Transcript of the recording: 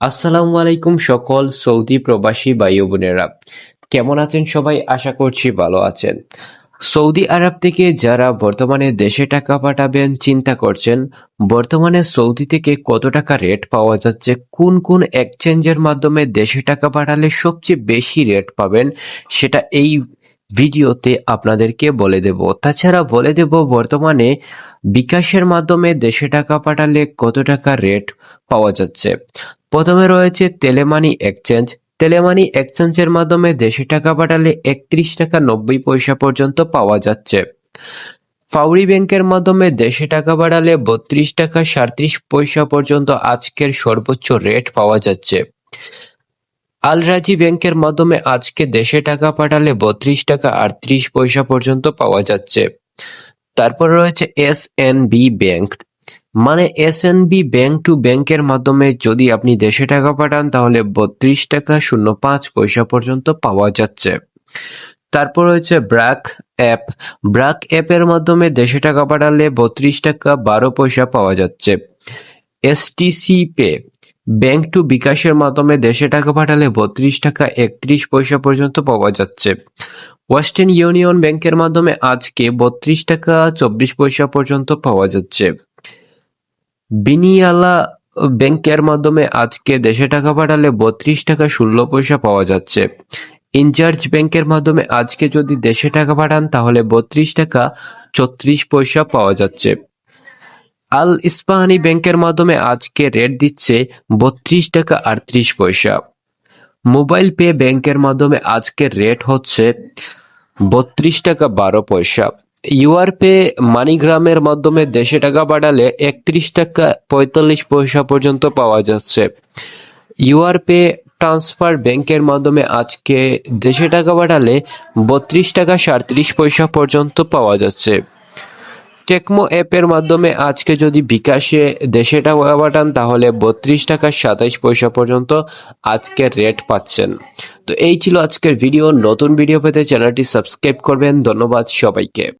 আসসালামু আলাইকুম সকল সৌদি প্রবাসী ভাই বোনেরা। কেমন আছেন সবাই? আশা করছি ভালো আছেন। সৌদি আরব থেকে যারা বর্তমানে দেশে টাকা পাঠাবেন, চিন্তা করছেন, বর্তমানে সৌদি থেকে কত টাকা রেট পাওয়া যাচ্ছে, কোন কোন এক্সচেঞ্জের মাধ্যমে দেশে টাকা পাঠালে সবচেয়ে বেশি রেট পাবেন, সেটা এই ভিডিওতে আপনাদেরকে বলে দেব। তাছাড়া বলে দেব, বর্তমানে বিকাশের মাধ্যমে দেশে টাকা পাঠালে কত টাকা রেট পাওয়া যাচ্ছে? প্রথমে রয়েছে তেলেমানি এক্সচেঞ্জ তেলেমানি এক্সচেঞ্জের মাধ্যমে দেশে টাকা পাঠালে একত্রিশ টাকা নব্বই পয়সা পর্যন্ত পাওয়া যাচ্ছে। ফাউরি ব্যাংকের মাধ্যমে দেশে টাকা পাঠালে বত্রিশ টাকা সাঁত্রিশ পয়সা পর্যন্ত আজকের সর্বোচ্চ রেট পাওয়া যাচ্ছে। আলরাজি ব্যাংকের মাধ্যমে আজকে দেশে টাকা পাঠালে বত্রিশ টাকা আটত্রিশ পয়সা পর্যন্ত পাওয়া যাচ্ছে। তারপর রয়েছে এস এন বি ব্যাংক। মানে S N B bank to ব্যাংকের মাধ্যমে যদি আপনি দেশে টাকা পাঠান, তাহলে বত্রিশ টাকা শূন্য পাঁচ পয়সা পর্যন্ত পাওয়া যাচ্ছে। তারপর রয়েছে ব্র্যাক অ্যাপ। ব্র্যাক অ্যাপের মাধ্যমে দেশে টাকা পাঠালে বত্রিশ টাকা বারো পয়সা পাওয়া যাচ্ছে। STC pay. ব্যাংক টু বিকাশের মাধ্যমে দেশে টাকা পাঠালে বত্রিশ টাকা একত্রিশ পয়সা পর্যন্ত পাওয়া যাচ্ছে। ওয়েস্টার্ন ইউনিয়ন ব্যাংকের মাধ্যমে আজকে বত্রিশ টাকা চব্বিশ পয়সা পর্যন্ত পাওয়া যাচ্ছে। বিনিয়ালা ব্যাংকের মাধ্যমে আজকে দেশে টাকা পাঠালে বত্রিশ টাকা ষোলো পয়সা পাওয়া যাচ্ছে। ইনচার্জ ব্যাংকের মাধ্যমে আজকে যদি দেশে টাকা পাঠান, তাহলে বত্রিশ টাকা ছত্রিশ পয়সা পাওয়া যাচ্ছে। আল ইস্পাহানি ব্যাংকের মাধ্যমে আজকে রেট দিচ্ছে বত্রিশ টাকা আটত্রিশ পয়সা। মোবাইল পে ব্যাংকের মাধ্যমে আজকে রেট হচ্ছে বত্রিশ টাকা বারো পয়সা। ইউআর পে মানিগ্রামের মাধ্যমে দেশে টাকা পাঠালে একত্রিশ টাকা পঁয়তাল্লিশ পয়সা পর্যন্ত পাওয়া যাচ্ছে। ইউআর পে ট্রান্সফার ব্যাংকের মাধ্যমে আজকে দেশে টাকা পাঠালে বত্রিশ টাকা সাঁত্রিশ পয়সা পর্যন্ত পাওয়া যাচ্ছে। টেকমো অ্যাপের মাধ্যমে আজকে যদি বিকাশে দেশে টাকা পাঠান, তাহলে বত্রিশ টাকা সাতাইশ পয়সা পর্যন্ত আজকের রেট পাচ্ছেন। তো এই ছিল আজকের ভিডিও নতুন ভিডিও পেতে চ্যানেলটি সাবস্ক্রাইব করবেন। ধন্যবাদ সবাইকে।